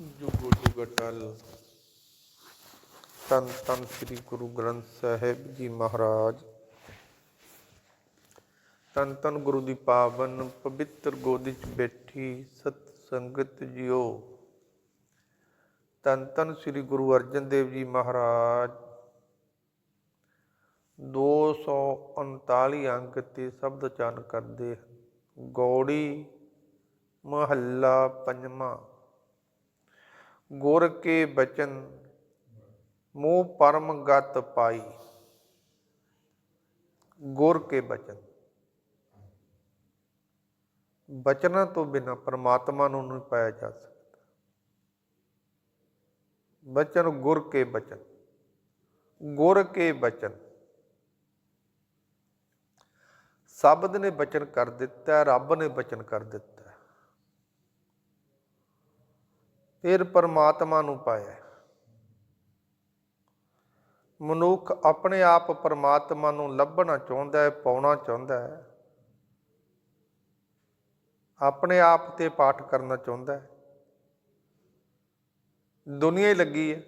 ਜੁਗੋ ਜੁਗ ਅਟਲ ਤਨ ਤਨ ਸ੍ਰੀ ਗੁਰੂ ਗ੍ਰੰਥ ਸਾਹਿਬ ਜੀ ਮਹਾਰਾਜ। ਤਨ ਤਨ ਗੁਰੂ ਦੀ ਪਾਵਨ ਪਵਿੱਤਰ ਗੋਦੀ 'ਚ ਬੈਠੀ ਸਤ ਸੰਗਤ ਜਿਓ। ਤਨ ਤਨ ਸ੍ਰੀ ਗੁਰੂ ਅਰਜਨ ਦੇਵ ਜੀ ਮਹਾਰਾਜ। 239 ਅੰਕ ਤੇ ਸ਼ਬਦ ਉਚਾਰਨ ਕਰਦੇ ਗੌੜੀ ਮਹੱਲਾ ਪੰਜਵਾਂ। ਗੁਰ ਕੇ ਬਚਨ ਮੋਹ ਪਰਮ ਗਤ ਪਾਈ। ਗੁਰ ਕੇ ਬਚਨ। ਬਚਨਾਂ ਤੋਂ ਬਿਨਾ ਪਰਮਾਤਮਾ ਨੂੰ ਨਹੀਂ ਪਾਇਆ ਜਾ ਸਕਦਾ। ਬਚਨ ਗੁਰ ਕੇ ਬਚਨ। ਗੁਰ ਕੇ ਬਚਨ। ਸ਼ਬਦ ਨੇ ਬਚਨ ਕਰ ਦਿੱਤਾ, ਰੱਬ ਨੇ ਬਚਨ ਕਰ ਦਿੱਤਾ ਹੈ। ਫਿਰ ਪਰਮਾਤਮਾ ਨੂੰ ਪਾਇਆ। ਮਨੁੱਖ ਆਪਣੇ ਆਪ ਪਰਮਾਤਮਾ ਨੂੰ ਲੱਭਣਾ ਚਾਹੁੰਦਾ ਹੈ, ਪਾਉਣਾ ਚਾਹੁੰਦਾ ਹੈ। ਆਪਣੇ ਆਪ ਤੇ ਪਾਠ ਕਰਨਾ ਚਾਹੁੰਦਾ ਹੈ। ਦੁਨੀਆ ਹੀ ਲੱਗੀ ਹੈ।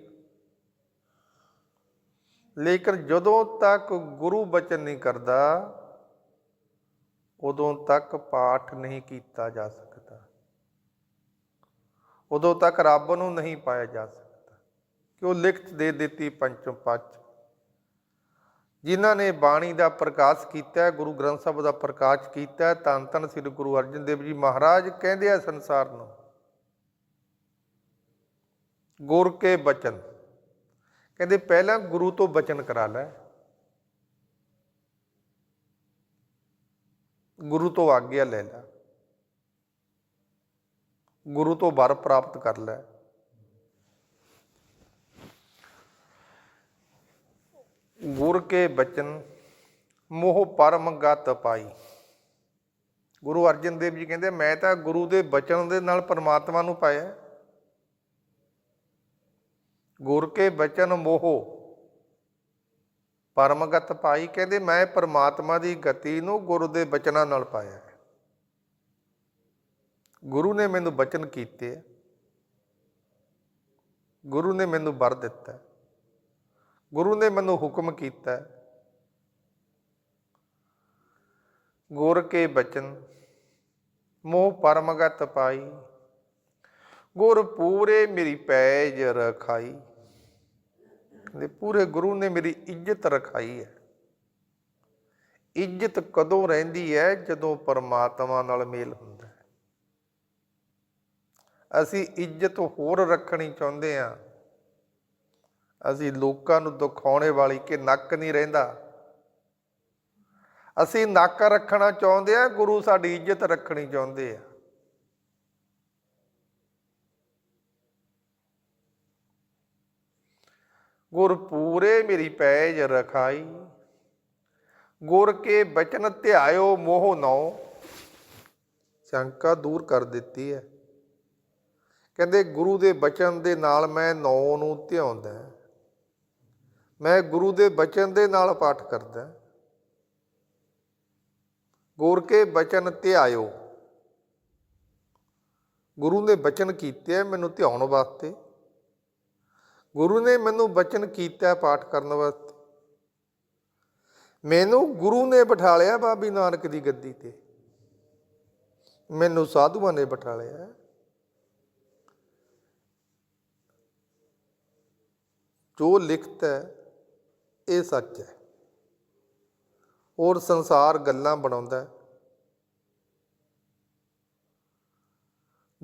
ਲੇਕਿਨ ਜਦੋਂ ਤੱਕ ਗੁਰੂ ਬਚਨ ਨਹੀਂ ਕਰਦਾ, ਉਦੋਂ ਤੱਕ ਪਾਠ ਨਹੀਂ ਕੀਤਾ ਜਾ ਸਕਦਾ। ਉਦੋਂ ਤੱਕ ਰੱਬ ਨੂੰ ਨਹੀਂ ਪਾਇਆ ਜਾ ਸਕਦਾ। ਕਿ ਉਹ ਲਿਖਤ ਦੇ ਦਿੱਤੀ ਪੰਚਮ ਪੱਚ ਜਿਨ੍ਹਾਂ ਨੇ ਬਾਣੀ ਦਾ ਪ੍ਰਕਾਸ਼ ਕੀਤਾ ਹੈ ਗੁਰੂ ਗ੍ਰੰਥ ਸਾਹਿਬ ਦਾ ਪ੍ਰਕਾਸ਼ ਕੀਤਾ ਹੈ ਧੰਨ ਧੰਨ ਸ੍ਰੀ ਗੁਰੂ ਅਰਜਨ ਦੇਵ ਜੀ ਮਹਾਰਾਜ ਕਹਿੰਦੇ ਆ ਸੰਸਾਰ ਨੂੰ, ਗੁਰ ਕੇ ਬਚਨ। ਕਹਿੰਦੇ ਪਹਿਲਾਂ ਗੁਰੂ ਤੋਂ ਬਚਨ ਕਰਾ ਲੈ। ਗੁਰੂ ਤੋਂ ਆਗਿਆ ਲੈ ਲੈ। ਗੁਰੂ ਤੋਂ ਵਰ ਪ੍ਰਾਪਤ ਕਰ ਲੈ। ਗੁਰ ਕੇ ਬਚਨ, ਮੋਹ ਪਰਮ ਗਤ ਪਾਈ। ਗੁਰੂ ਅਰਜਨ ਦੇਵ ਜੀ ਕਹਿੰਦੇ, ਮੈਂ ਤਾਂ ਗੁਰੂ ਦੇ ਬਚਨ ਦੇ ਨਾਲ ਪਰਮਾਤਮਾ ਨੂੰ ਪਾਇਆ। ਗੁਰ ਕੇ ਬਚਨ, ਮੋਹ ਪਰਮਗਤ ਪਾਈ। ਕਹਿੰਦੇ, ਮੈਂ ਪਰਮਾਤਮਾ ਦੀ ਗਤੀ ਨੂੰ ਗੁਰੂ ਦੇ ਬਚਨਾਂ ਨਾਲ ਪਾਇਆ। ਗੁਰੂ ਨੇ ਮੈਨੂੰ ਬਚਨ ਕੀਤੇ ਗੁਰੂ ਨੇ ਮੈਨੂੰ ਵਰ ਦਿੱਤਾ। ਗੁਰੂ ਨੇ ਮੈਨੂੰ ਹੁਕਮ ਕੀਤਾ। ਗੁਰ ਕੇ ਬਚਨ, ਮੋਹ ਪਰਮਗਤ ਪਾਈ। ਗੁਰ ਪੂਰੇ ਮੇਰੀ ਪੈਜ ਰਖਾਈ। ਕਹਿੰਦੇ ਪੂਰੇ ਗੁਰੂ ਨੇ ਮੇਰੀ ਇੱਜ਼ਤ ਰਖਾਈ ਹੈ। ਇੱਜ਼ਤ ਕਦੋਂ ਰਹਿੰਦੀ ਹੈ? ਜਦੋਂ ਪਰਮਾਤਮਾ ਨਾਲ ਮੇਲ ਹੁੰਦਾ। ਅਸੀਂ ਇੱਜ਼ਤ ਹੋਰ ਰੱਖਣੀ ਚਾਹੁੰਦੇ ਹਾਂ। ਅਸੀਂ ਲੋਕਾਂ ਨੂੰ ਦਿਖਾਉਣੇ ਵਾਲੀ ਕਿ ਨੱਕ ਨਹੀਂ ਰਹਿੰਦਾ। ਅਸੀਂ ਨੱਕ ਰੱਖਣਾ ਚਾਹੁੰਦੇ ਆ ਗੁਰੂ ਸਾਡੀ ਇੱਜ਼ਤ ਰੱਖਣੀ ਚਾਹੁੰਦੇ ਆ। ਗੁਰ ਪੂਰੇ ਮੇਰੀ ਪੈਜ ਰਖਾਈ, ਗੁਰ ਕੇ ਬਚਨ ਧਿਆਇਓ ਮੋਹ ਨਉ। ਸ਼ੰਕਾ ਦੂਰ ਕਰ ਦਿੱਤੀ ਹੈ। ਕਹਿੰਦੇ, ਗੁਰੂ ਦੇ ਬਚਨ ਦੇ ਨਾਲ ਮੈਂ ਨੌ ਨੂੰ ਧਿਆਉਂਦਾ ਮੈਂ ਗੁਰੂ ਦੇ ਬਚਨ ਦੇ ਨਾਲ ਪਾਠ ਕਰਦਾ ਗੁਰ ਕੇ ਬਚਨ ਧਿਆਇਓ। ਗੁਰੂ ਨੇ ਬਚਨ ਕੀਤੇ ਆ ਮੈਨੂੰ ਧਿਆਉਣ ਵਾਸਤੇ। ਗੁਰੂ ਨੇ ਮੈਨੂੰ ਬਚਨ ਕੀਤਾ ਪਾਠ ਕਰਨ ਵਾਸਤੇ। ਮੈਨੂੰ ਗੁਰੂ ਨੇ ਬਿਠਾ ਲਿਆ ਬਾਬੀ ਨਾਨਕ ਦੀ ਗੱਦੀ ਤੇ। ਮੈਨੂੰ ਸਾਧੂਆਂ ਨੇ ਬਿਠਾ ਲਿਆ। ਜੋ ਲਿਖਤ ਹੈ, ਇਹ ਸੱਚ ਹੈ। ਔਰ ਸੰਸਾਰ ਗੱਲਾਂ ਬਣਾਉਂਦਾ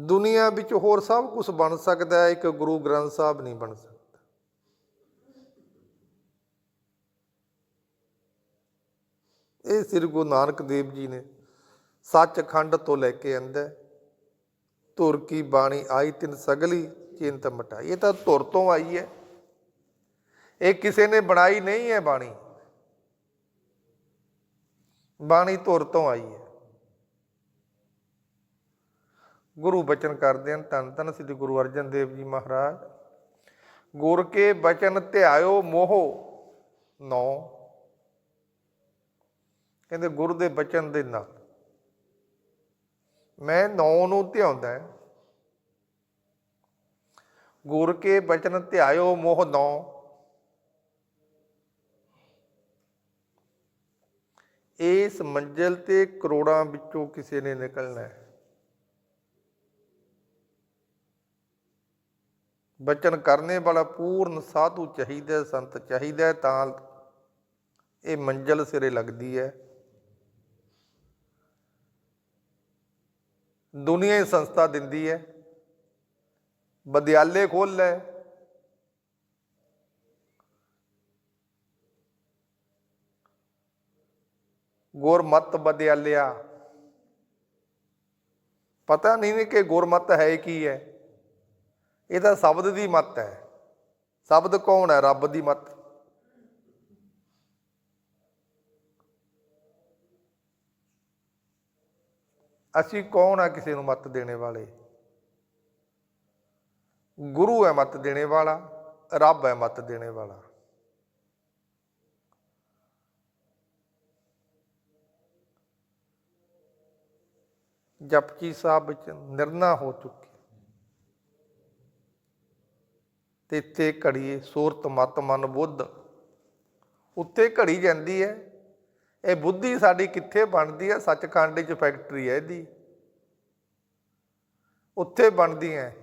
ਦੁਨੀਆ ਵਿੱਚ ਹੋਰ ਸਭ ਕੁਝ ਬਣ ਸਕਦਾ ਹੈ, ਇੱਕ ਗੁਰੂ ਗ੍ਰੰਥ ਸਾਹਿਬ ਨਹੀਂ ਬਣ ਸਕਦਾ। ਇਹ ਸ੍ਰੀ ਗੁਰੂ ਨਾਨਕ ਦੇਵ ਜੀ ਨੇ ਸੱਚਖੰਡ ਤੋਂ ਲੈ ਕੇ ਆਂਦਾ ਧੁਰ ਕੀ ਬਾਣੀ ਆਈ ਤਿੰਨ ਸਗਲੀ ਚਿੰਤ ਮਟਾਈ। ਇਹ ਤਾਂ ਧੁਰ ਤੋਂ ਆਈ ਹੈ। ਇਹ ਕਿਸੇ ਨੇ ਬਣਾਈ ਨਹੀਂ ਹੈ ਬਾਣੀ। ਬਾਣੀ ਧੁਰ ਤੋਂ ਆਈ ਹੈ। ਗੁਰੂ ਬਚਨ ਕਰਦੇ ਹਨ, ਧੰਨ ਧੰਨ ਸ੍ਰੀ ਗੁਰੂ ਅਰਜਨ ਦੇਵ ਜੀ ਮਹਾਰਾਜ। ਗੁਰ ਕੇ ਬਚਨ ਧਿਆਇਓ ਮੋਹ ਨੌ। ਕਹਿੰਦੇ ਗੁਰ ਦੇ ਬਚਨ ਦੇ ਨਾਲ ਮੈਂ ਨੌ ਨੂੰ ਧਿਆਉਂਦਾ ਗੁਰ ਕੇ ਬਚਨ ਧਿਆਇਓ ਮੋਹ ਨੋ। ਇਸ ਮੰਜ਼ਿਲ ਤੇ ਕਰੋੜਾਂ ਵਿੱਚੋਂ ਕਿਸੇ ਨੇ ਨਿਕਲਣਾ ਹੈ। ਬਚਨ ਕਰਨੇ ਵਾਲਾ ਪੂਰਨ ਸਾਧੂ ਚਾਹੀਦਾ ਸੰਤ ਚਾਹੀਦਾ ਤਾਂ ਇਹ ਮੰਜ਼ਿਲ ਸਿਰੇ ਲੱਗਦੀ ਹੈ। ਦੁਨੀਆ ਹੀ ਸੰਸਥਾ ਦਿੰਦੀ ਹੈ। ਵਿਦਿਆਲੇ ਖੋਲ ਲੈ। ਗੁਰਮਤ ਬਦਿਆਲਿਆ। ਪਤਾ ਨਹੀਂ ਨੇ ਕਿ ਗੁਰਮਤ ਹੈ ਕੀ ਹੈ। ਇਹ ਤਾਂ ਸ਼ਬਦ ਦੀ ਮਤ ਹੈ। ਸ਼ਬਦ ਕੌਣ ਹੈ? ਰੱਬ ਦੀ ਮਤ। ਅਸੀਂ ਕੌਣ ਆ ਕਿਸੇ ਨੂੰ ਮਤ ਦੇਣੇ ਵਾਲੇ? ਗੁਰੂ ਹੈ ਮਤ ਦੇਣੇ ਵਾਲਾ, ਰੱਬ ਹੈ ਮਤ ਦੇਣੇ ਵਾਲਾ। ਜਪਜੀ ਸਾਹਿਬ ਵਿੱਚ ਨਿਰਣਾ ਹੋ ਚੁੱਕੀ। ਤੇ ਤੇ ਘੜੀ ਸੂਰਤ ਮਤ ਮਨ ਬੁੱਧ। ਉੱਤੇ ਘੜੀ ਜਾਂਦੀ ਹੈ। ਇਹ ਬੁੱਧੀ ਸਾਡੀ ਕਿੱਥੇ ਬਣਦੀ ਹੈ? ਸੱਚਖੰਡ 'ਚ ਫੈਕਟਰੀ ਹੈ ਇਹਦੀ। ਉੱਥੇ ਬਣਦੀ ਹੈ।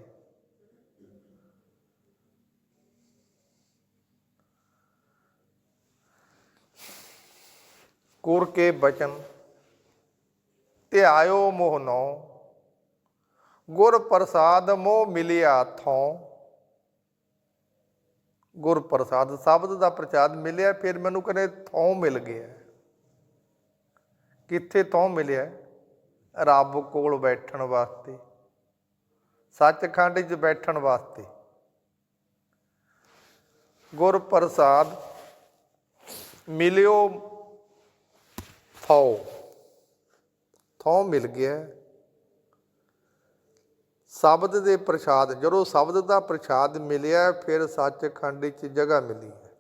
ਕੁਰ ਕੇ ਬਚਨ ਧਿਆਇਓ ਮੋਹ ਨੋ ਗੁਰ ਪ੍ਰਸਾਦ ਮੋਹ ਮਿਲਿਆ ਥੋਂ ਗੁਰ ਪ੍ਰਸਾਦ ਸ਼ਬਦ ਦਾ ਪ੍ਰਚਾਦ ਮਿਲਿਆ, ਫਿਰ ਮੈਨੂੰ ਕਹਿੰਦੇ ਥੋਂ ਮਿਲ ਗਿਆ। ਕਿੱਥੇ ਥੋਂ ਮਿਲਿਆ? ਰੱਬ ਕੋਲ ਬੈਠਣ ਵਾਸਤੇ, ਸੱਚਖੰਡ 'ਚ ਬੈਠਣ ਵਾਸਤੇ। ਗੁਰ ਪ੍ਰਸਾਦ ਮਿਲਿਓ ਥੋ ਥੋ ਮਿਲ ਗਿਆ? ਸ਼ਬਦ ਦੇ ਪ੍ਰਸ਼ਾਦ, ਜਦੋਂ ਸ਼ਬਦ ਦਾ ਪ੍ਰਸ਼ਾਦ ਮਿਲਿਆ, ਫਿਰ ਸੱਚਖੰਡ ਵਿੱਚ ਜਗ੍ਹਾ ਮਿਲੀ। ਹੈ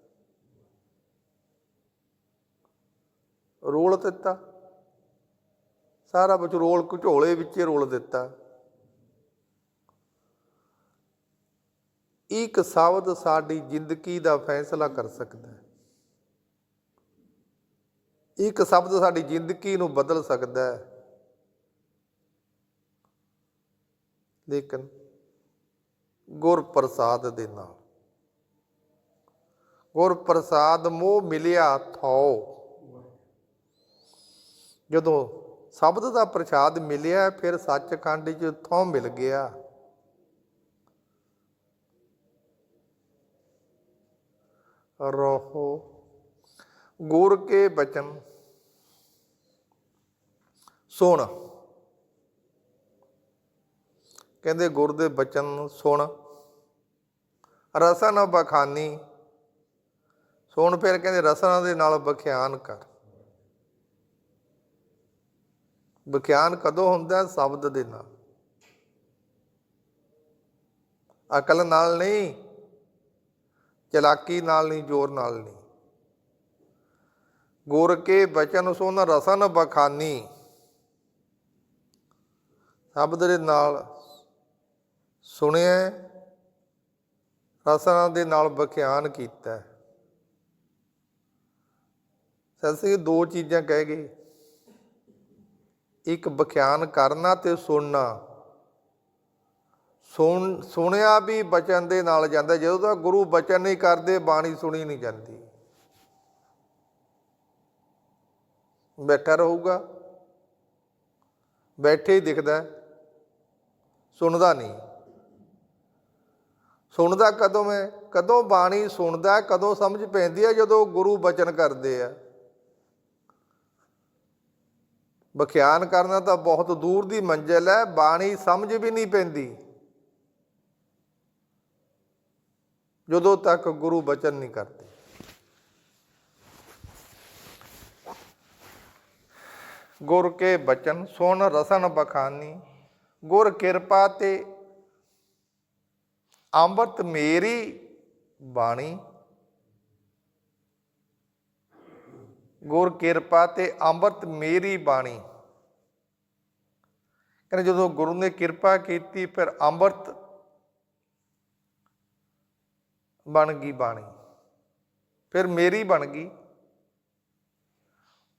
ਰੋਲ ਦਿੱਤਾ। ਸਾਰਾ ਵਿੱਚ ਰੋਲ ਘਝੋਲੇ ਵਿੱਚ ਰੋਲ ਦਿੱਤਾ। ਇੱਕ ਸ਼ਬਦ ਸਾਡੀ ਜ਼ਿੰਦਗੀ ਦਾ ਫੈਸਲਾ ਕਰ ਸਕਦਾ ਹੈ। ਇੱਕ ਸ਼ਬਦ ਸਾਡੀ ਜ਼ਿੰਦਗੀ ਨੂੰ ਬਦਲ ਸਕਦਾ ਹੈ। ਲੇਕਿਨ ਗੁਰ ਪ੍ਰਸਾਦ ਦੇ ਨਾਲ। ਗੁਰ ਪ੍ਰਸਾਦ ਮੋਹ ਮਿਲਿਆ ਥੋ। ਜਦੋਂ ਸ਼ਬਦ ਦਾ ਪ੍ਰਸਾਦ ਮਿਲਿਆ, ਫਿਰ ਸੱਚਖੰਡ 'ਚ ਥੋਂ ਮਿਲ ਗਿਆ। ਰਹੋ ਗੁਰ ਕੇ ਬਚਨ। ਸੁਣ। ਕਹਿੰਦੇ ਗੁਰ ਦੇ ਬਚਨ ਸੁਣ। ਰਸਨ ਬਖਾਨੀ। ਸੁਣ ਫਿਰ ਕਹਿੰਦੇ ਰਸਨਾਂ ਦੇ ਨਾਲ ਬਖਿਆਨ ਕਰ। ਵਿਖਿਆਨ ਕਦੋਂ ਹੁੰਦਾ ਸ਼ਬਦ ਦੇ ਨਾਲ। ਅਕਲ ਨਾਲ ਨਹੀਂ, ਚਲਾਕੀ ਨਾਲ ਨਹੀਂ, ਜ਼ੋਰ ਨਾਲ ਨਹੀਂ। ਗੁਰ ਕੇ ਬਚਨ ਸੁਣ ਰਸਨ ਬਖਾਨੀ। ਸ਼ਬਦ ਦੇ ਨਾਲ ਸੁਣਿਆ ਰਸਨਾ ਦੇ ਨਾਲ ਵਿਖਿਆਨ ਕੀਤਾ ਸੈਸੇ ਦੋ ਚੀਜ਼ਾਂ ਕਹਿ ਗਏ। ਇੱਕ ਵਿਖਿਆਨ ਕਰਨਾ ਤੇ ਸੁਣਨਾ। ਸੁਣ, ਸੁਣਿਆ ਵੀ ਬਚਨ ਦੇ ਨਾਲ ਜਾਂਦਾ, ਜਦੋਂ ਤੱਕ ਗੁਰੂ ਬਚਨ ਨਹੀਂ ਕਰਦੇ, ਬਾਣੀ ਸੁਣੀ ਨਹੀਂ ਜਾਂਦੀ। ਬੈਠਾ ਰਹੂਗਾ। ਬੈਠੇ ਹੀ ਦਿਖਦਾ ਸੁਣਦਾ ਨਹੀਂ। ਸੁਣਦਾ ਕਦੋਂ ਹੈ ਕਦੋਂ ਬਾਣੀ ਸੁਣਦਾ, ਕਦੋਂ ਸਮਝ ਪੈਂਦੀ ਹੈ ਜਦੋਂ ਗੁਰੂ ਬਚਨ ਕਰਦੇ ਆ। ਵਿਖਿਆਨ ਕਰਨਾ ਤਾਂ ਬਹੁਤ ਦੂਰ ਦੀ ਮੰਜ਼ਿਲ ਹੈ, ਬਾਣੀ ਸਮਝ ਵੀ ਨਹੀਂ ਪੈਂਦੀ। ਜਦੋਂ ਤੱਕ ਗੁਰੂ ਬਚਨ ਨਹੀਂ ਕਰਦੇ। ਗੁਰ ਕੇ ਬਚਨ, ਸੁਣ ਰਸਨ ਬਖਾਨੀ, ਗੁਰ ਕਿਰਪਾ ਤੇ ਅੰਮ੍ਰਿਤ ਮੇਰੀ ਬਾਣੀ। ਗੁਰ ਕਿਰਪਾ ਤੇ ਅੰਮ੍ਰਿਤ ਮੇਰੀ ਬਾਣੀ। ਕਹਿੰਦੇ ਜਦੋਂ ਗੁਰੂ ਨੇ ਕਿਰਪਾ ਕੀਤੀ, ਫਿਰ ਅੰਮ੍ਰਿਤ ਬਣ ਗਈ ਬਾਣੀ। ਫਿਰ ਮੇਰੀ ਬਣ ਗਈ।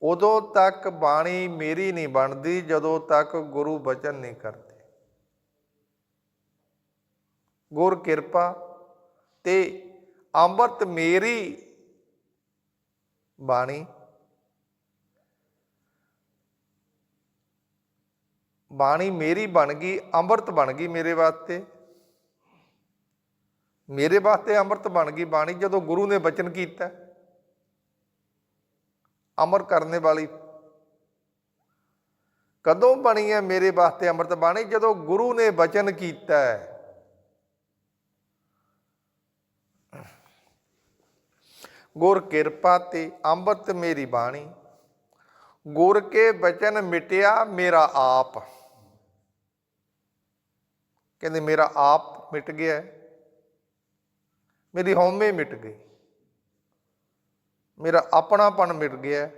ਉਦੋਂ ਤੱਕ ਬਾਣੀ ਮੇਰੀ ਨਹੀਂ ਬਣਦੀ, ਜਦੋਂ ਤੱਕ ਗੁਰੂ ਬਚਨ ਨਹੀਂ ਕਰਦੇ। ਗੁਰ ਕਿਰਪਾ ਤੇ ਅੰਮ੍ਰਿਤ ਮੇਰੀ ਬਾਣੀ ਬਾਣੀ ਮੇਰੀ ਬਣ ਗਈ, ਅੰਮ੍ਰਿਤ ਬਣ ਗਈ ਮੇਰੇ ਵਾਸਤੇ। ਮੇਰੇ ਵਾਸਤੇ ਅੰਮ੍ਰਿਤ ਬਣ ਗਈ ਬਾਣੀ, ਜਦੋਂ ਗੁਰੂ ਨੇ ਬਚਨ ਕੀਤਾ, ਅਮਰ ਕਰਨੇ ਵਾਲੀ। ਕਦੋਂ ਬਣੀ ਹੈ ਮੇਰੇ ਵਾਸਤੇ ਅੰਮ੍ਰਿਤ ਬਾਣੀ? ਜਦੋਂ ਗੁਰੂ ਨੇ ਬਚਨ ਕੀਤਾ ਹੈ। ਗੁਰ ਕਿਰਪਾ ਤੇ ਅੰਮ੍ਰਿਤ ਮੇਰੀ ਬਾਣੀ। ਗੁਰ ਕੇ ਬਚਨ ਮਿਟਿਆ ਮੇਰਾ ਆਪ। ਕਹਿੰਦੇ ਮੇਰਾ ਆਪ ਮਿਟ ਗਿਆ ਮੇਰੀ ਹਉਮੈ ਮਿਟ ਗਈ। ਮੇਰਾ ਆਪਣਾਪਣ ਮਿਟ ਗਿਆ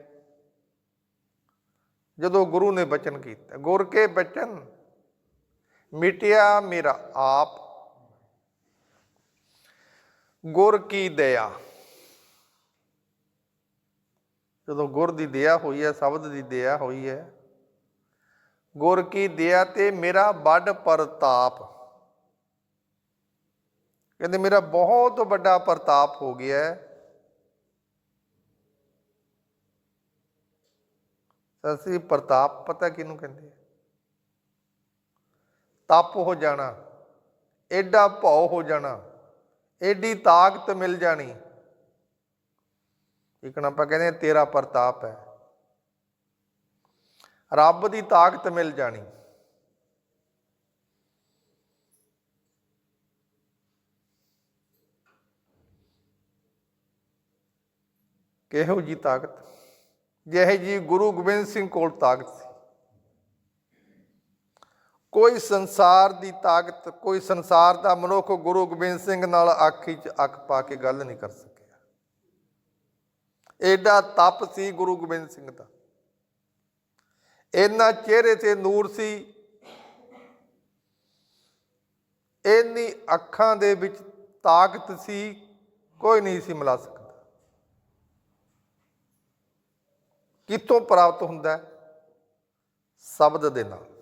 ਜਦੋਂ ਗੁਰੂ ਨੇ ਬਚਨ ਕੀਤਾ, ਗੁਰ ਕੇ ਬਚਨ ਮਿਟਿਆ ਮੇਰਾ ਆਪ। ਗੁਰ ਕੀ ਦਇਆ? ਜਦੋਂ ਗੁਰ ਦੀ ਦਇਆ ਹੋਈ ਹੈ, ਸ਼ਬਦ ਦੀ ਦਇਆ ਹੋਈ ਹੈ, ਗੁਰ ਕੀ ਦਇਆ ਤੇ ਮੇਰਾ ਵੱਡ ਪ੍ਰਤਾਪ। ਕਹਿੰਦੇ ਮੇਰਾ ਬਹੁਤ ਵੱਡਾ ਪ੍ਰਤਾਪ ਹੋ ਗਿਆ ਹੈ। ਅਸੀਂ ਪ੍ਰਤਾਪ ਪਤਾ ਕਿਹਨੂੰ ਕਹਿੰਦੇ ਤਪ ਹੋ ਜਾਣਾ ਐਡਾ ਭਉ ਹੋ ਜਾਣਾ। ਐਡੀ ਤਾਕਤ ਮਿਲ ਜਾਣੀ। ਇੱਕ ਨਾ ਆਪਾਂ ਕਹਿੰਦੇ ਹਾਂ, ਤੇਰਾ ਪ੍ਰਤਾਪ ਹੈ। ਰੱਬ ਦੀ ਤਾਕਤ ਮਿਲ ਜਾਣੀ। ਕਿਹੋ ਜੀ ਤਾਕਤ? ਜਿਹੇ ਜੀ ਗੁਰੂ ਗੋਬਿੰਦ ਸਿੰਘ ਕੋਲ ਤਾਕਤ ਸੀ। ਕੋਈ ਸੰਸਾਰ ਦੀ ਤਾਕਤ, ਕੋਈ ਸੰਸਾਰ ਦਾ ਮਨੁੱਖ ਗੁਰੂ ਗੋਬਿੰਦ ਸਿੰਘ ਨਾਲ ਅੱਖ 'ਚ ਅੱਖ ਪਾ ਕੇ ਗੱਲ ਨਹੀਂ ਕਰ ਸਕਿਆ। ਐਡਾ ਤਪ ਸੀ ਗੁਰੂ ਗੋਬਿੰਦ ਸਿੰਘ ਦਾ। ਇੰਨਾ ਚਿਹਰੇ ਤੇ ਨੂਰ ਸੀ। ਇੰਨੀ ਅੱਖਾਂ ਦੇ ਵਿੱਚ ਤਾਕਤ ਸੀ, ਕੋਈ ਨਹੀਂ ਸੀ ਮਿਲਾ ਸਕਦਾ। ਕਿੱਥੋਂ ਪ੍ਰਾਪਤ ਹੁੰਦਾ ਸ਼ਬਦ ਦੇ ਨਾਲ।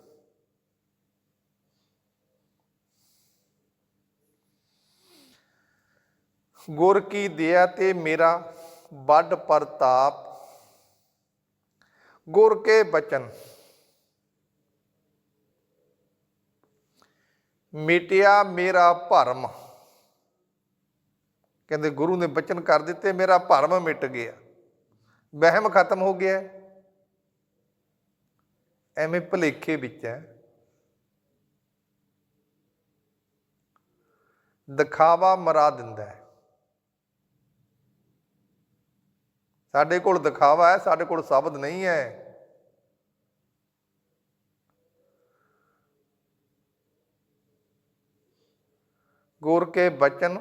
ਗੁਰ ਕੀ ਦਇਆ ਤੇ ਮੇਰਾ ਵੱਡ ਪ੍ਰਤਾਪ। ਗੁਰ ਕੇ ਬਚਨ। ਮਿਟਿਆ ਮੇਰਾ ਭਰਮ। ਕਹਿੰਦੇ ਗੁਰੂ ਨੇ ਬਚਨ ਕਰ ਦਿੱਤੇ, ਮੇਰਾ ਭਰਮ ਮਿਟ ਗਿਆ। ਵਹਿਮ ਖਤਮ ਹੋ ਗਿਆ। ਐਵੇਂ ਭਲੇਖੇ ਵਿੱਚ ਹੈ। ਦਿਖਾਵਾ ਮਰਾ ਦਿੰਦਾ ਹੈ। ਸਾਡੇ ਕੋਲ ਦਿਖਾਵਾ ਹੈ, ਸਾਡੇ ਕੋਲ ਸ਼ਬਦ ਨਹੀਂ ਹੈ। ਗੁਰ ਕੇ ਬਚਨ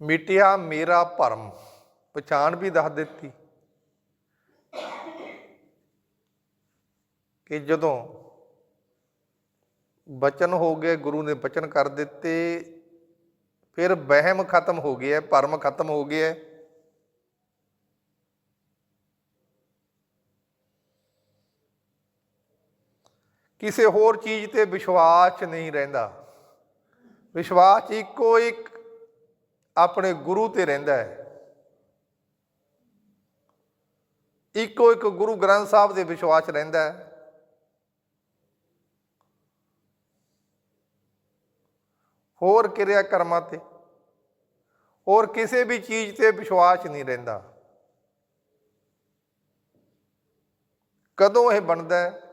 ਮਿਟਿਆ ਮੇਰਾ ਭਰਮ, ਪਛਾਣ ਵੀ ਦੱਸ ਦਿੱਤੀ। ਕਿ ਜਦੋਂ ਬਚਨ ਹੋ ਗਏ, ਗੁਰੂ ਨੇ ਬਚਨ ਕਰ ਦਿੱਤੇ, ਫਿਰ ਵਹਿਮ ਖਤਮ ਹੋ ਗਿਆ, ਭਰਮ ਖਤਮ ਹੋ ਗਿਆ। ਕਿਸੇ ਹੋਰ ਚੀਜ਼ ਤੇ ਵਿਸ਼ਵਾਸ ਨਹੀਂ ਰਹਿੰਦਾ। ਵਿਸ਼ਵਾਸ ਇੱਕੋ ਇੱਕ ਆਪਣੇ ਗੁਰੂ ਤੇ ਰਹਿੰਦਾ ਹੈ। ਇੱਕੋ ਇੱਕ ਗੁਰੂ ਗ੍ਰੰਥ ਸਾਹਿਬ ਦੇ ਵਿਸ਼ਵਾਸ ਰਹਿੰਦਾ ਹੈ। ਹੋਰ ਕਿਰਿਆ ਕਰਮਾਂ ਤੇ, ਹੋਰ ਕਿਸੇ ਵੀ ਚੀਜ਼ ਤੇ ਵਿਸ਼ਵਾਸ ਨਹੀਂ ਰਹਿੰਦਾ। ਕਦੋਂ ਇਹ ਬਣਦਾ ਹੈ?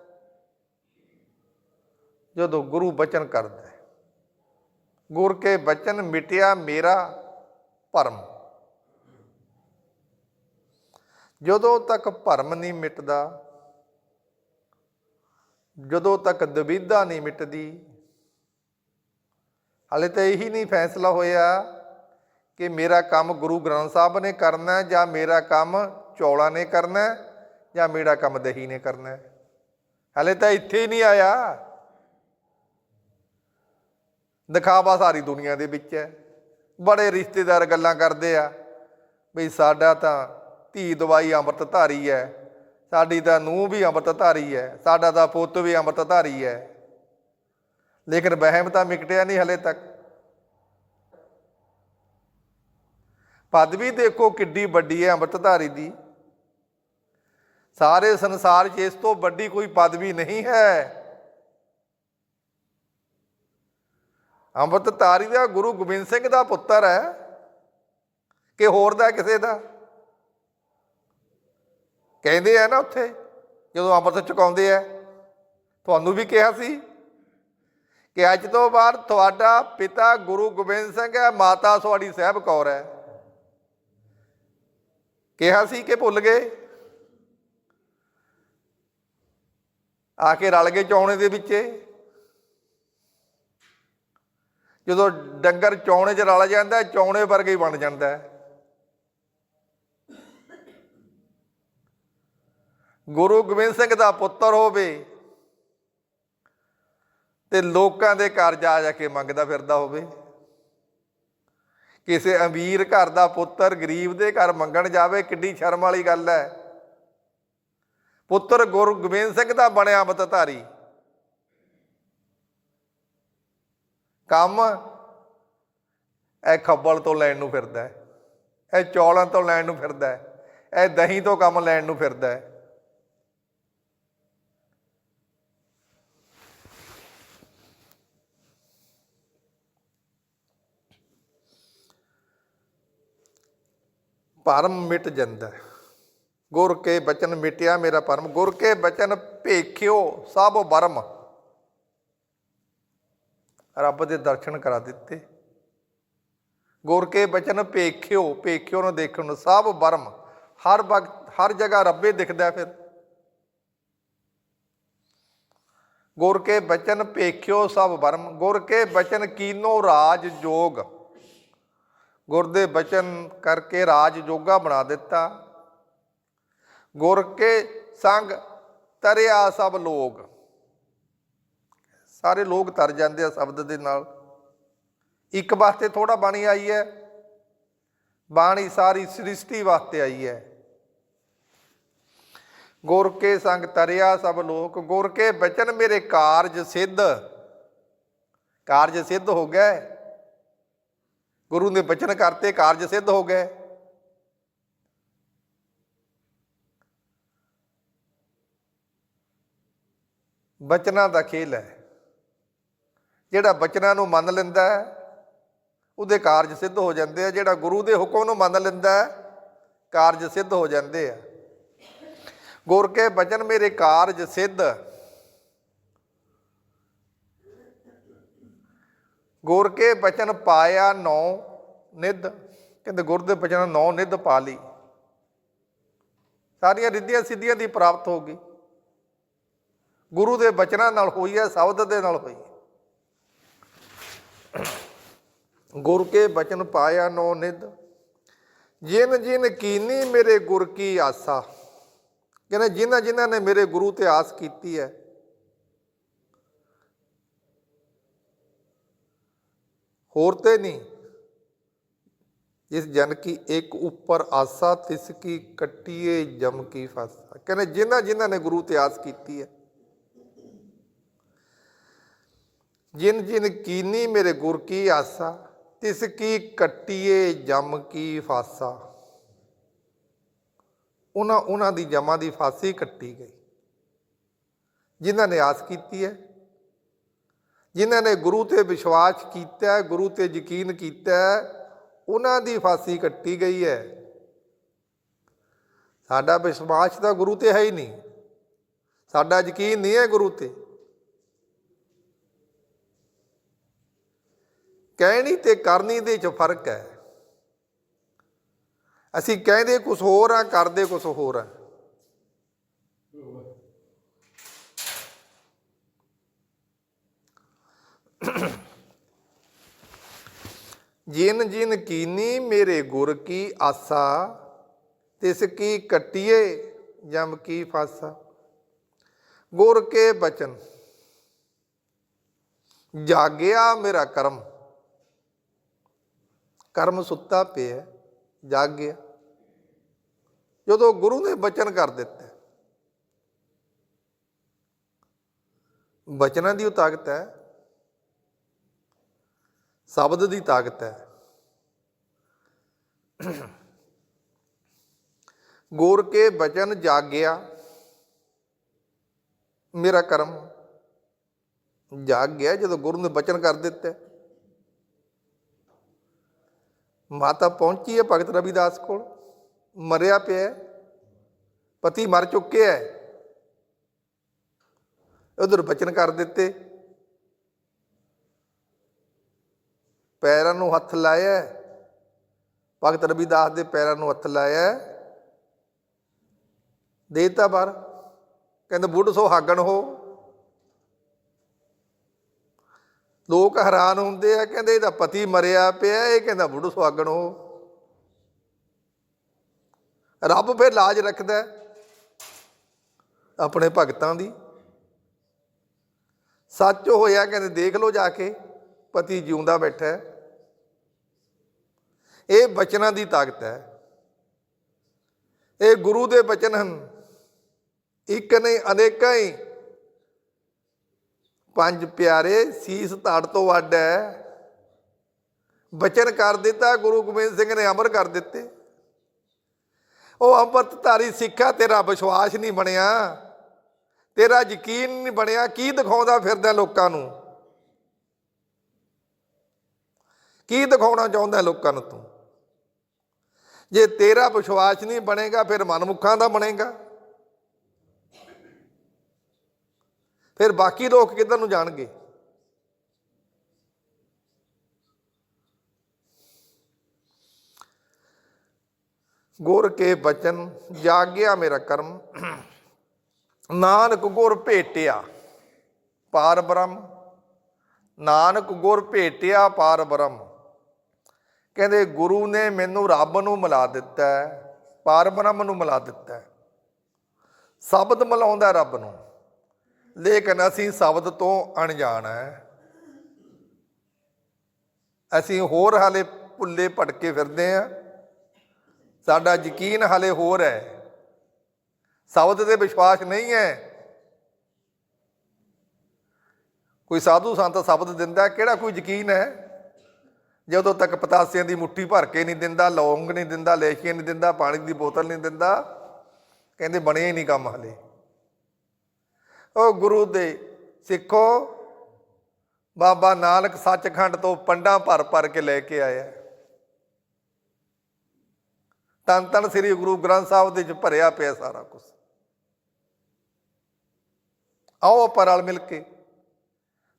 ਜਦੋਂ ਗੁਰੂ ਬਚਨ ਕਰਦਾ ਹੈ। ਗੁਰ ਕੇ ਬਚਨ ਮਿਟਿਆ ਮੇਰਾ ਭਰਮ। ਜਦੋਂ ਤੱਕ ਭਰਮ ਨਹੀਂ ਮਿਟਦਾ, ਜਦੋਂ ਤੱਕ ਦੁਬਿਧਾ ਨਹੀਂ ਮਿਟਦੀ, ਹਲੇ ਤਾਂ ਇਹੀ ਨਹੀਂ ਫੈਸਲਾ ਹੋਇਆ ਕਿ ਮੇਰਾ ਕੰਮ ਗੁਰੂ ਗ੍ਰੰਥ ਸਾਹਿਬ ਨੇ ਕਰਨਾ ਜਾਂ ਮੇਰਾ ਕੰਮ ਚੌਲਾ ਨੇ ਕਰਨਾ ਜਾਂ ਮੇਰਾ ਕੰਮ ਦਹੀ ਨੇ ਕਰਨਾ ਹੈ। ਹਲੇ ਤਾਂ ਇੱਥੇ ਹੀ ਨਹੀਂ ਆਇਆ। ਦਿਖਾਵਾ ਸਾਰੀ ਦੁਨੀਆ ਦੇ ਵਿੱਚ ਹੈ। ਬੜੇ ਰਿਸ਼ਤੇਦਾਰ ਗੱਲਾਂ ਕਰਦੇ ਆ ਵੀ ਸਾਡਾ ਤਾਂ ਧੀ ਦਵਾਈ ਅੰਮ੍ਰਿਤ ਧਾਰੀ ਹੈ। ਸਾਡੀ ਤਾਂ ਨੂੰਹ ਵੀ ਅੰਮ੍ਰਿਤ ਧਾਰੀ ਹੈ। ਸਾਡਾ ਤਾਂ ਪੁੱਤ ਵੀ ਅੰਮ੍ਰਿਤ ਧਾਰੀ ਹੈ। ਲੇਕਿਨ ਵਹਿਮ ਤਾਂ ਮਿਟਿਆ ਨਹੀਂ ਹਲੇ ਤੱਕ। ਪਦਵੀ ਦੇਖੋ ਕਿੱਡੀ ਵੱਡੀ ਹੈ ਅੰਮ੍ਰਿਤਧਾਰੀ ਦੀ। ਸਾਰੇ ਸੰਸਾਰ 'ਚ ਇਸ ਤੋਂ ਵੱਡੀ ਕੋਈ ਪਦਵੀ ਨਹੀਂ ਹੈ। ਅੰਮ੍ਰਿਤਧਾਰੀ ਦਾ ਗੁਰੂ ਗੋਬਿੰਦ ਸਿੰਘ ਦਾ ਪੁੱਤਰ ਹੈ। ਕਿ ਹੋਰ ਦਾ ਕਿਸੇ ਦਾ? ਕਹਿੰਦੇ ਆ ਨਾ ਉੱਥੇ, ਜਦੋਂ ਅੰਮ੍ਰਿਤ ਚੁਕਾਉਂਦੇ ਆ। ਤੁਹਾਨੂੰ ਵੀ ਕਿਹਾ ਸੀ ਕਿ ਅੱਜ ਤੋਂ ਬਾਅਦ ਤੁਹਾਡਾ ਪਿਤਾ ਗੁਰੂ ਗੋਬਿੰਦ ਸਿੰਘ ਹੈ, ਮਾਤਾ ਤੁਹਾਡੀ ਸਾਹਿਬ ਕੌਰ ਹੈ। ਕਿਹਾ ਸੀ ਕਿ ਭੁੱਲ ਗਏ? ਆ ਕੇ ਰਲ ਗਏ ਚੌਣੇ ਦੇ ਵਿੱਚ। ਜਦੋਂ ਡੰਗਰ ਚੌਣੇ 'ਚ ਰਲ ਜਾਂਦਾ ਹੈ, ਚੌਣੇ ਵਰਗੇ ਹੀ ਬਣ ਜਾਂਦਾ। ਹੈ ਗੁਰੂ ਗੋਬਿੰਦ ਸਿੰਘ ਦਾ ਪੁੱਤਰ ਹੋਵੇ ਤੇ ਲੋਕਾਂ ਦੇ ਘਰ ਜਾ ਜਾ ਕੇ ਮੰਗਦਾ ਫਿਰਦਾ ਹੋਵੇ। ਕਿਸੇ ਅਮੀਰ ਘਰ ਦਾ ਪੁੱਤਰ ਗਰੀਬ ਦੇ ਘਰ ਮੰਗਣ ਜਾਵੇ ਕਿੱਡੀ ਸ਼ਰਮ ਵਾਲੀ ਗੱਲ ਹੈ। ਪੁੱਤਰ ਗੁਰੂ ਗੋਬਿੰਦ ਸਿੰਘ ਦਾ ਬਣਿਆ ਮਤਧਾਰੀ। ਕੰਮ ਇਹ ਖੱਬਲ ਤੋਂ ਲੈਣ ਨੂੰ ਫਿਰਦਾ ਹੈ ਇਹ ਚੌਲਾਂ ਤੋਂ ਲੈਣ ਨੂੰ ਫਿਰਦਾ ਹੈ ਇਹ ਦਹੀਂ ਤੋਂ ਕੰਮ ਲੈਣ ਨੂੰ ਫਿਰਦਾ ਹੈ ਭਰਮ ਮਿਟ ਜਾਂਦਾ ਗੁਰ ਕੇ ਬਚਨ ਮਿਟਿਆ ਮੇਰਾ ਭਰਮ ਗੁਰ ਕੇ ਬਚਨ ਭੇਖਿਓ ਸਭ ਬਰਮ। ਰੱਬ ਦੇ ਦਰਸ਼ਨ ਕਰਾ ਦਿੱਤੇ। ਗੁਰ ਕੇ ਬਚਨ ਭੇਖਿਓ ਭੇਖਿਓ ਨੂੰ ਦੇਖਣ ਨੂੰ ਸਭ ਬਰਮ। ਹਰ ਵਕਤ, ਹਰ ਜਗ੍ਹਾ ਰੱਬੇ ਦਿਖਦਾ ਫਿਰ। ਗੁਰ ਕੇ ਬਚਨ ਭੇਖਿਓ ਸਭ ਬਰਮ। ਗੁਰ ਕੇ ਬਚਨ ਕੀਨੋ ਰਾਜ ਜੋਗ। ਗੁਰ ਦੇ ਬਚਨ ਕਰਕੇ ਰਾਜ ਜੋਗਾ ਬਣਾ ਦਿੱਤਾ। ਗੁਰ ਕੇ ਸੰਗ ਤਰਿਆ ਸਭ ਲੋਗ। ਸਾਰੇ ਲੋਕ ਤਰ ਜਾਂਦੇ ਆ ਸ਼ਬਦ ਦੇ ਨਾਲ। ਇੱਕ ਵਾਸਤੇ ਥੋੜਾ ਬਾਣੀ ਆਈ ਹੈ। ਬਾਣੀ ਸਾਰੀ ਸ੍ਰਿਸ਼ਟੀ ਵਾਸਤੇ ਆਈ ਹੈ। ਗੁਰ ਕੇ ਸੰਗ ਤਰਿਆ ਸਭ ਲੋਕ, ਗੁਰ ਕੇ ਬਚਨ ਮੇਰੇ ਕਾਰਜ ਸਿੱਧ। ਕਾਰਜ ਸਿੱਧ ਹੋ ਗਏ। ਗੁਰੂ ਨੇ ਬਚਨ ਕਰਤੇ, ਕਾਰਜ ਸਿੱਧ ਹੋ ਗਏ। ਬਚਨਾਂ ਦਾ ਖੇਲ ਹੈ। ਜਿਹੜਾ ਬਚਨਾਂ ਨੂੰ ਮੰਨ ਲੈਂਦਾ ਹੈ, ਉਹਦੇ ਕਾਰਜ ਸਿੱਧ ਹੋ ਜਾਂਦੇ ਆ। ਜਿਹੜਾ ਗੁਰੂ ਦੇ ਹੁਕਮ ਨੂੰ ਮੰਨ ਲੈਂਦਾ ਹੈ, ਕਾਰਜ ਸਿੱਧ ਹੋ ਜਾਂਦੇ ਆ। ਗੁਰ ਕੇ ਬਚਨ ਮੇਰੇ ਕਾਰਜ ਸਿੱਧ। ਗੁਰ ਕੇ ਬਚਨ ਪਾਇਆ ਨੌ ਨਿੱਧ। ਕਹਿੰਦੇ ਗੁਰ ਦੇ ਬਚਨ ਨੌ ਨਿੱਧ ਪਾ ਲਈ। ਸਾਰੀਆਂ ਰਿੱਧੀਆਂ ਸਿੱਧੀਆਂ ਦੀ ਪ੍ਰਾਪਤ ਹੋ ਗਈ। ਗੁਰੂ ਦੇ ਬਚਨਾਂ ਨਾਲ ਹੋਈ ਹੈ ਸ਼ਬਦ ਦੇ ਨਾਲ ਹੋਈ ਹੈ। ਗੁਰ ਕੇ ਬਚਨ ਪਾਇਆ ਨੋ ਨਿਧ। ਜਿਨ ਜਿਨ ਕੀਨੀ ਮੇਰੇ ਗੁਰ ਕੀ ਆਸਾ। ਕਹਿੰਦੇ ਜਿਨ੍ਹਾਂ ਜਿਨ੍ਹਾਂ ਨੇ ਮੇਰੇ ਗੁਰੂ ਤੇ ਆਸ ਕੀਤੀ ਹੈ। ਹੋਰ ਤੇ ਨਹੀਂ। ਜਿਸ ਜਨ ਕੀ ਇੱਕ ਉੱਪਰ ਆਸਾ, ਤਿਸ ਕੀ ਕੱਟੀਏ, ਜਮ ਕੀ ਫਾਸਾ। ਕਹਿੰਦੇ ਜਿਨ੍ਹਾਂ ਜਿਨ੍ਹਾਂ ਨੇ ਗੁਰੂ ਤੇ ਆਸ ਕੀਤੀ ਹੈ। ਜਿਨ ਜਿਨ ਕੀਨੀ ਮੇਰੇ ਗੁਰ ਕੀ ਆਸਾ। ਤਿਸ ਕੀ ਕੱਟੀਏ ਜਮ ਕੀ ਫਾਸਾ। ਉਹਨਾਂ ਉਹਨਾਂ ਦੀ ਜਮਾਂ ਦੀ ਫਾਸੀ ਕੱਟੀ ਗਈ। ਜਿਨ੍ਹਾਂ ਨੇ ਆਸ ਕੀਤੀ ਹੈ, ਜਿਨ੍ਹਾਂ ਨੇ ਗੁਰੂ ਤੇ ਵਿਸ਼ਵਾਸ ਕੀਤਾ ਹੈ, ਗੁਰੂ ਤੇ ਯਕੀਨ ਕੀਤਾ ਹੈ, ਉਹਨਾਂ ਦੀ ਫਾਸੀ ਕੱਟੀ ਗਈ ਹੈ। ਸਾਡਾ ਵਿਸ਼ਵਾਸ ਤਾਂ ਗੁਰੂ ਤੇ ਹੈ ਹੀ ਨਹੀਂ। ਸਾਡਾ ਯਕੀਨ ਨਹੀਂ ਹੈ ਗੁਰੂ ਤੇ। ਕਹਿਣੀ ਤੇ ਕਰਨੀ ਦੇ ਵਿੱਚ ਫ਼ਰਕ ਹੈ। ਅਸੀਂ ਕਹਿੰਦੇ ਕੁਝ ਹੋਰ ਆ, ਕਰਦੇ ਕੁਝ ਹੋਰ ਆ। ਜਿਨ ਜਿਨ ਕੀਨੀ ਮੇਰੇ ਗੁਰ ਕੀ ਆਸਾ, ਤਿਸ ਕੀ ਕਟਿਏ, ਜਮ ਕੀ ਫਾਸਾ। ਗੁਰ ਕੇ ਬਚਨ, ਜਾਗਿਆ ਮੇਰਾ ਕਰਮ। ਕਰਮ ਸੁੱਤਾ ਪਿਆ ਜਾਗ ਗਿਆ। ਜਦੋਂ ਗੁਰੂ ਨੇ ਬਚਨ ਕਰ ਦਿੱਤਾ ਬਚਨਾਂ ਦੀ ਉਹ ਤਾਕਤ ਹੈ, ਸ਼ਬਦ ਦੀ ਤਾਕਤ ਹੈ। ਗੁਰ ਕੇ ਬਚਨ ਜਾਗਿਆ, ਮੇਰਾ ਕਰਮ ਜਾਗ ਗਿਆ। ਜਦੋਂ ਗੁਰੂ ਨੇ ਬਚਨ ਕਰ ਦਿੱਤਾ ਮਾਤਾ ਪਹੁੰਚੀ ਹੈ ਭਗਤ ਰਵਿਦਾਸ ਕੋਲ, ਮਰਿਆ ਪਿਆ ਪਤੀ ਮਰ ਚੁੱਕਿਆ ਹੈ। ਉਧਰ ਬਚਨ ਕਰ ਦਿੱਤੇ। ਪੈਰਾਂ ਨੂੰ ਹੱਥ ਲਾਇਆ ਭਗਤ ਰਵਿਦਾਸ ਦੇ ਪੈਰਾਂ ਨੂੰ ਹੱਥ ਲਾਇਆ ਹੈ। ਦੇਤਾ ਬਾਹਰ। ਕਹਿੰਦੇ, ਬੁੱਢ ਸੋ ਹਾਗਣ ਹੋ। ਲੋਕ ਹੈਰਾਨ ਹੁੰਦੇ ਆ, ਕਹਿੰਦੇ ਇਹਦਾ ਪਤੀ ਮਰਿਆ ਪਿਆ, ਇਹ ਕਹਿੰਦਾ ਬੁੱਢ ਸੁਹਾਗਣ ਹੋ ਰੱਬ ਫਿਰ ਲਾਜ ਰੱਖਦਾ ਆਪਣੇ ਭਗਤਾਂ ਦੀ। ਸੱਚ ਹੋਇਆ, ਕਹਿੰਦੇ ਦੇਖ ਲਓ ਜਾ ਕੇ, ਪਤੀ ਜਿਉਂਦਾ ਬੈਠਾ ਹੈ। ਇਹ ਬਚਨਾਂ ਦੀ ਤਾਕਤ ਹੈ। ਇਹ ਗੁਰੂ ਦੇ ਬਚਨ ਹਨ। ਇੱਕ ਨਹੀਂ, ਅਨੇਕਾਂ ਹੀ ਪੰਜ ਪਿਆਰੇ ਸੀਸ ਧੜ ਤੋਂ ਵੱਡ ਹੈ। ਬਚਨ ਕਰ ਦਿੱਤਾ, ਗੁਰੂ ਗੋਬਿੰਦ ਸਿੰਘ ਨੇ ਅਮਰ ਕਰ ਦਿੱਤੇ। ਉਹ ਅੰਮ੍ਰਿਤਧਾਰੀ ਸਿੱਖਾ, ਤੇਰਾ ਵਿਸ਼ਵਾਸ ਨਹੀਂ ਬਣਿਆ। ਤੇਰਾ ਯਕੀਨ ਨਹੀਂ ਬਣਿਆ, ਕੀ ਦਿਖਾਉਂਦਾ ਫਿਰਦਾ ਲੋਕਾਂ ਨੂੰ? ਕੀ ਦਿਖਾਉਣਾ ਚਾਹੁੰਦਾ ਲੋਕਾਂ ਨੂੰ ਤੂੰ? ਜੇ ਤੇਰਾ ਵਿਸ਼ਵਾਸ ਨਹੀਂ ਬਣੇਗਾ, ਫਿਰ ਮਨਮੁੱਖਾਂ ਦਾ ਬਣੇਗਾ। ਫਿਰ ਬਾਕੀ ਲੋਕ ਕਿੱਧਰ ਨੂੰ ਜਾਣਗੇ? ਗੁਰ ਕੇ ਬਚਨ ਜਾਗਿਆ ਮੇਰਾ ਕਰਮ, ਨਾਨਕ ਗੁਰ ਭੇਟਿਆ ਪਾਰ ਬ੍ਰਹਮ, ਨਾਨਕ ਗੁਰ ਭੇਟਿਆ ਪਾਰ ਬ੍ਰਹਮ। ਕਹਿੰਦੇ ਗੁਰੂ ਨੇ ਮੈਨੂੰ ਰੱਬ ਨੂੰ ਮਿਲਾ ਦਿੱਤਾ ਹੈ, ਪਾਰ ਬ੍ਰਹਮ ਨੂੰ ਮਿਲਾ ਦਿੱਤਾ ਹੈ। ਸ਼ਬਦ ਮਿਲਾਉਂਦਾ ਰੱਬ ਨੂੰ। ਲੇਕਿਨ ਅਸੀਂ ਸ਼ਬਦ ਤੋਂ ਅਣਜਾਣ ਹੈ ਅਸੀਂ ਹੋਰ ਹਾਲੇ ਭੁੱਲੇ ਭਟਕੇ ਫਿਰਦੇ ਆ। ਸਾਡਾ ਯਕੀਨ ਹਾਲੇ ਹੋਰ ਹੈ ਸ਼ਬਦ ਤੇ ਵਿਸ਼ਵਾਸ ਨਹੀਂ ਹੈ ਕੋਈ ਸਾਧੂ ਸੰਤ ਸ਼ਬਦ ਦਿੰਦਾ ਕਿਹੜਾ ਕੋਈ ਯਕੀਨ ਹੈ ਜਦੋਂ ਤੱਕ ਪਤਾਸਿਆਂ ਦੀ ਮੁੱਠੀ ਭਰ ਕੇ ਨਹੀਂ ਦਿੰਦਾ, ਲੌਂਗ ਨਹੀਂ ਦਿੰਦਾ, ਲੈਸ਼ੀਆਂ ਨਹੀਂ ਦਿੰਦਾ, ਪਾਣੀ ਦੀ ਬੋਤਲ ਨਹੀਂ ਦਿੰਦਾ, ਕਹਿੰਦੇ ਬਣਿਆ ਹੀ ਨਹੀਂ ਕੰਮ ਹਲੇ। ਉਹ ਗੁਰੂ ਦੇ ਸਿੱਖੋ। ਬਾਬਾ ਨਾਨਕ ਸੱਚਖੰਡ ਤੋਂ ਪੰਡਾਂ ਭਰ ਭਰ ਕੇ ਲੈ ਕੇ ਆਇਆ। ਤਨ ਤਨ ਸ੍ਰੀ ਗੁਰੂ ਗ੍ਰੰਥ ਸਾਹਿਬ ਦੇ ਵਿੱਚ ਭਰਿਆ ਪਿਆ ਸਾਰਾ ਕੁਝ ਆਓ ਆਪਾਂ ਰਲ ਮਿਲ ਕੇ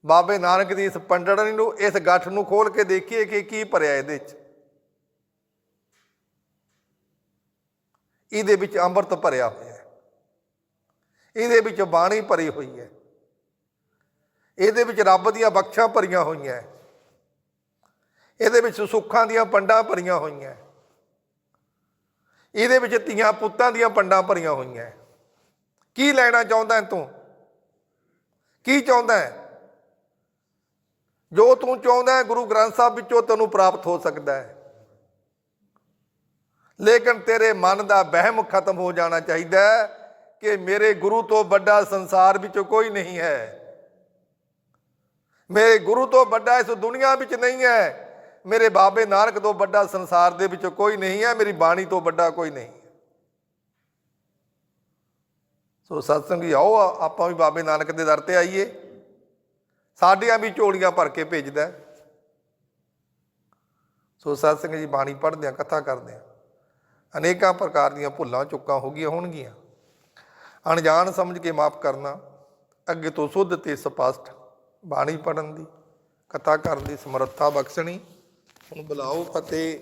ਬਾਬੇ ਨਾਨਕ ਦੀ ਇਸ ਪੰਡੜਨੀ ਨੂੰ, ਇਸ ਗੱਠ ਨੂੰ ਖੋਲ ਕੇ ਦੇਖੀਏ ਕਿ ਕੀ ਭਰਿਆ ਇਹਦੇ ਵਿੱਚ। ਇਹਦੇ ਵਿੱਚ ਅੰਮ੍ਰਿਤ ਭਰਿਆ ਹੋਇਆ। ਇਹਦੇ ਵਿੱਚ ਬਾਣੀ ਭਰੀ ਹੋਈ ਹੈ। ਇਹਦੇ ਵਿੱਚ ਰੱਬ ਦੀਆਂ ਬਖਸ਼ਾਂ ਭਰੀਆਂ ਹੋਈਆਂ। ਇਹਦੇ ਵਿੱਚ ਸੁੱਖਾਂ ਦੀਆਂ ਪੰਡਾਂ ਭਰੀਆਂ ਹੋਈਆਂ। ਇਹਦੇ ਵਿੱਚ ਧੀਆਂ ਪੁੱਤਾਂ ਦੀਆਂ ਪੰਡਾਂ ਭਰੀਆਂ ਹੋਈਆਂ। ਕੀ ਲੈਣਾ ਚਾਹੁੰਦਾ ਤੂੰ? ਕੀ ਚਾਹੁੰਦਾ? ਹੈ ਜੋ ਤੂੰ ਚਾਹੁੰਦਾ, ਗੁਰੂ ਗ੍ਰੰਥ ਸਾਹਿਬ ਵਿੱਚੋਂ ਤੈਨੂੰ ਪ੍ਰਾਪਤ ਹੋ ਸਕਦਾ ਹੈ। ਲੇਕਿਨ ਤੇਰੇ ਮਨ ਦਾ ਵਹਿਮ ਖਤਮ ਹੋ ਜਾਣਾ ਚਾਹੀਦਾ ਹੈ। ਕਿ ਮੇਰੇ ਗੁਰੂ ਤੋਂ ਵੱਡਾ ਸੰਸਾਰ ਵਿੱਚ ਕੋਈ ਨਹੀਂ ਹੈ। ਮੇਰੇ ਗੁਰੂ ਤੋਂ ਵੱਡਾ ਇਸ ਦੁਨੀਆ ਵਿੱਚ ਨਹੀਂ ਹੈ। ਮੇਰੇ ਬਾਬੇ ਨਾਨਕ ਤੋਂ ਵੱਡਾ ਸੰਸਾਰ ਦੇ ਵਿੱਚ ਕੋਈ ਨਹੀਂ ਹੈ। ਮੇਰੀ ਬਾਣੀ ਤੋਂ ਵੱਡਾ ਕੋਈ ਨਹੀਂ ਹੈ। ਸੋ ਸਤਸੰਗੀ, ਆਓ ਆਪਾਂ ਵੀ ਬਾਬੇ ਨਾਨਕ ਦੇ ਦਰ ਤੇ ਆਈਏ। ਸਾਡੀਆਂ ਵੀ ਝੋਲੀਆਂ ਭਰ ਕੇ ਭੇਜਦਾ ਸੋ ਸਤਸੰਗ ਜੀ, ਬਾਣੀ ਪੜ੍ਹਦੇ ਆ ਕਥਾ ਕਰਦੇ ਆ ਅਨੇਕਾਂ ਪ੍ਰਕਾਰ ਦੀਆਂ ਭੁੱਲਾਂ, ਚੁੱਕਾਂ ਹੋ ਗਈਆਂ ਹੋਣਗੀਆਂ। ਅਣਜਾਣ ਸਮਝ ਕੇ ਮਾਫ ਕਰਨਾ, ਅੱਗੇ ਤੋਂ ਸੁੱਧ ਤੇ ਸਪਸ਼ਟ ਬਾਣੀ ਪੜਨ ਦੀ, ਕਥਾ ਕਰਨ ਦੀ ਸਮਰੱਥਾ ਬਖਸ਼ਣੀ। ਹੁਣ ਬੁਲਾਓ ਫਤਿਹ,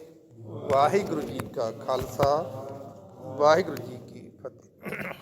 ਵਾਹਿਗੁਰੂ ਜੀ ਕਾ ਖਾਲਸਾ, ਵਾਹਿਗੁਰੂ ਜੀ ਕੀ ਫਤਿਹ।